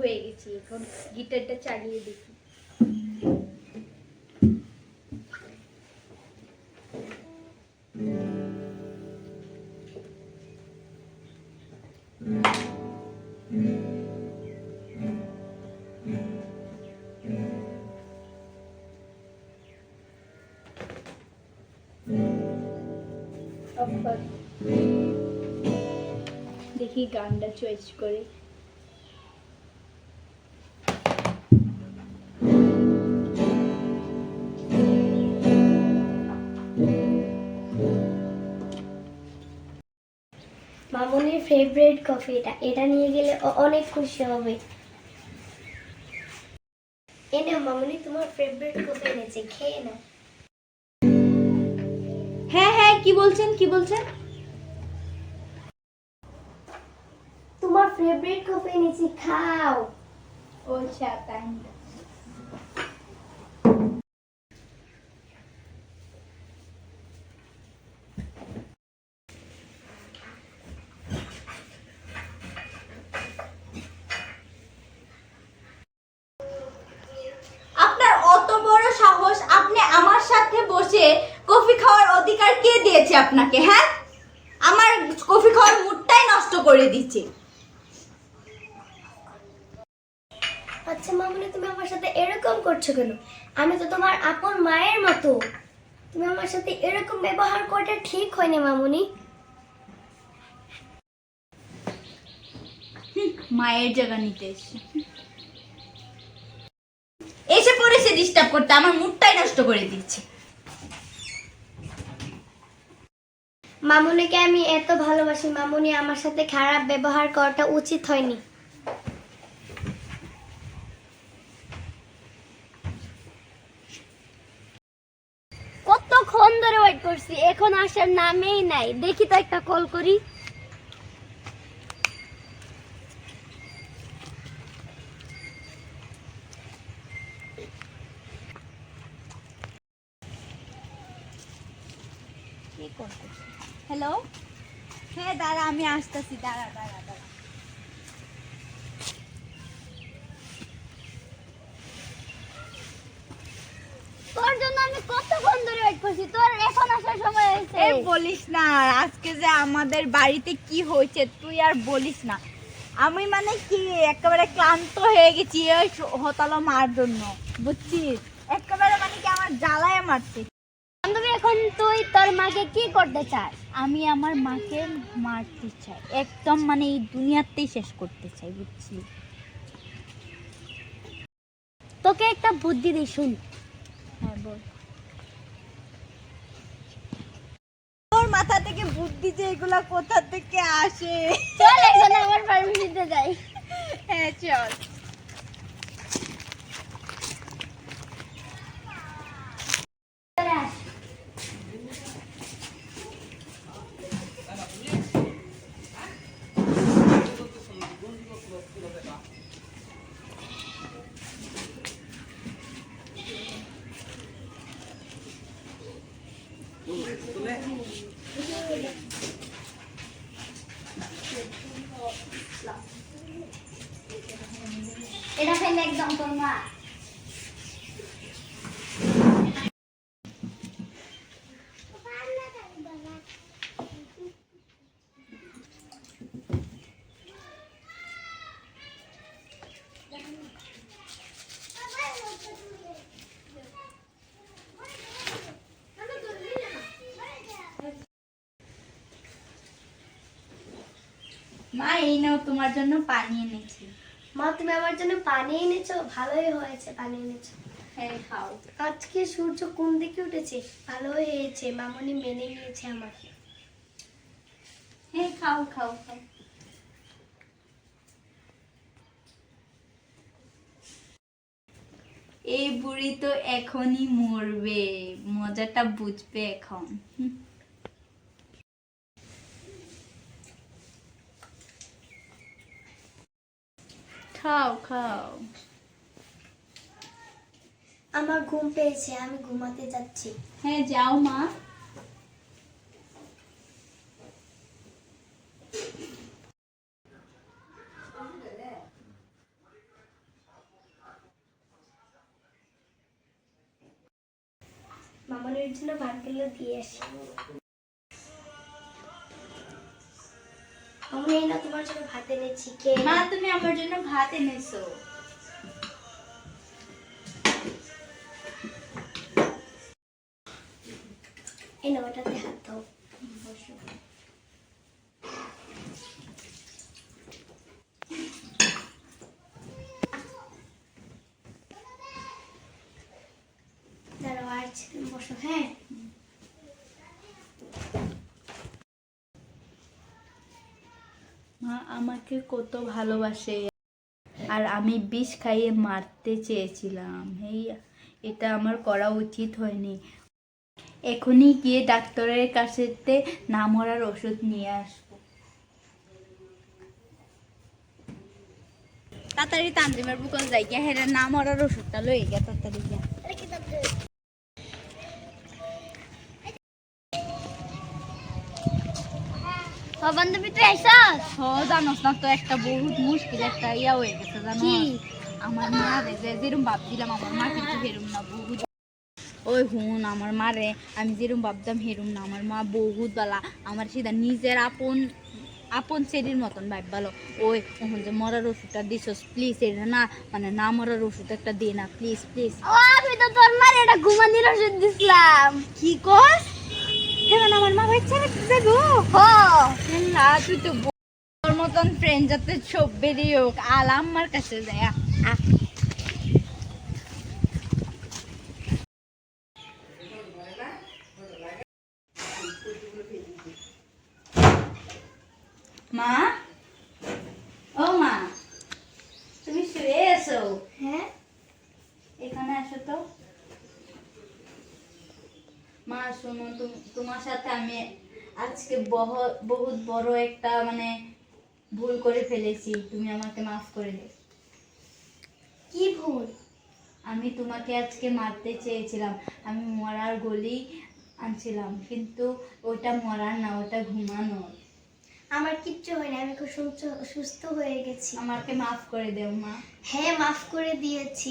হয়ে গেছি এখন গিটারটা চালিয়ে দেখি। দেখি গানটা চয়েস করে। ফেভারিট কফি এটা। এটা নিয়ে গেলে ও অনেক খুশি হবে। এনে মামুনি তোমার ফেভারিট কফি এনেছে খেয়ে না হ্যাঁ হ্যাঁ কি বলছেন কি বলছেন? তোমার ফেভারিট কফি এনেছি খাও। ও আচ্ছা তাই আপনার অত বড় সাহস আপনি আমার সাথে বসে কফি খাওয়ার অধিকার কে দিয়েছে আপনাকে হ্যাঁ? আমার কফি খাওয়ার মুডটাই নষ্ট করে দিচ্ছে। আচ্ছা মামুনি তুমি আমার সাথে এরকম করছ কেন? আমি তো তোমার আপন মায়ের মতো। তুমি আমার সাথে এরকম ব্যবহার করাটা ঠিক হয়নি মামুনি। মায়ের জায়গা নিতে এসে এসে পড়েছে ডিস্টার্ব করতে আমার মুডটাই নষ্ট করে দিচ্ছে। মামুনিকে আমি এত ভালোবাসি, মামুনি আমার সাথে খারাপ ব্যবহার করাটা উচিত হয়নি। কতক্ষণ ধরে ওয়েট করছি, এখন আসার নামেই নাই। দেখি তো একটা কল করি। হ্যালো হ্যাঁ দাঁড়া, আমি আসতেছি। বলিস না, আজকে যে আমাদের বাড়িতে কি হয়েছে তুই আর বলিস না। আমি মানে কি, একেবারে ক্লান্ত হয়ে গেছি জন্য, বুঝছিস? একেবারে মানে কি আমার জ্বালায় মারছে। বান্ধবী এখন তুই তোর মাকে কি করতে চাস? আমি আমার মাকে মারতে চাই। একদম মানে এই দুনিয়াতেই শেষ করতে চাই বুঝছিস তোকে একটা বুদ্ধি দিই শুন। হ্যাঁ বল। তোর মাথা থেকে বুদ্ধি যে এগুলা কোথা থেকে আসে? চল এখন আমার ফার্মেসিতে যাই। হ্যাঁ চল। এটা ফেলে একদম তোর মা এই নাও তোমার জন্য পানি এনেছি। মা তুমি আমার জন্য পানি এনেছো? ভালোই হয়েছে পানি এনেছো। হ্যাঁ খাও। আজকে সূর্য কোন দিকে উঠেছে? ভালোই হয়েছে মামনি মেনে নিয়েছে আমাকে। হ্যাঁ খাও খাও খাও। এই বুড়ি তো এখনই মরবে মজাটা বুঝবে এখন। খাও খাও। আমার ঘুম পেয়েছে আমি ঘুমাতে যাচ্ছি। হ্যাঁ যাও মা। মামানের জন্য বানগুলো দিয়ে আসি। এই না তোমার জন্য ভাত এনেছি কে মা তুমি আমার জন্য ভাত এনেছো। এই না ওটাতে হাত দাও। বসো। দাঁড়াও আর তুমি বসো হ্যাঁ? মা আমাকে কত ভালোবাসে। আর আমি বিষ খাইয়ে মারতে চেয়েছিলাম। এই এটা আমার করা উচিত হয়নি। এখনই গিয়ে ডাক্তারের কাছেতে না মরার ওষুধ নিয়ে আসব। তাড়াতাড়ি তান্দিমের বুকল যাই গিয়া হেরে না মরার ওষুধটা লই গিয়া তাড়াতাড়ি গিয়া। বান্ধবী তুই আইসাস? হ জানোস না তো একটা বহুত মুশকিল একটা ইয়া হয়ে গেছে জানো? আমার মা রে যে যেরম ভাবছিলাম আমার মা কিন্তু হেরুম না বহুত। ওই হুন আমার মারে আমি যেরম ভাবতাম হেরুম না। আমার মা বহুত বালা আমার সেটা নিজের আপন আপন শরীর মতন ভাব ভালো। ওই ওখান যে মরার ওষুধটা দিছস প্লিজ এটা না মানে না মরার ওষুধ একটা দে না প্লিজ প্লিজ ও আমি তো তোর মারে এটা ঘুমানির ওষুধ দিছিলাম। কি কস? কেমন আমার মা বাচ্চা রাখতে যাব হো। না তুই তো তোর মতন ফ্রেন্ড যাতে সব বেরিয়ে হোক। আল আমার কাছে যায়। আ, আ। মা? ও মা তুমি শুয়ে এসো হ্যাঁ। এখানে আসো তো? মা শোনো তুম- তোমার সাথে আমি আজকে বহ- বহুত বড় একটা মানে ভুল করে ফেলেছি তুমি আমাকে মাফ করে দে। কি ভুল? আমি তোমাকে আজকে মারতে চেয়েছিলাম আমি মরার গলি আনছিলাম কিন্তু ওটা মরার না ওটা ঘুমানো আমার কিচ্ছু হয়নি আমি খুব সুস্থ সুস্থ হয়ে গেছি। আমাকে মাফ করে দেও মা। হ্যাঁ মাফ করে দিয়েছি।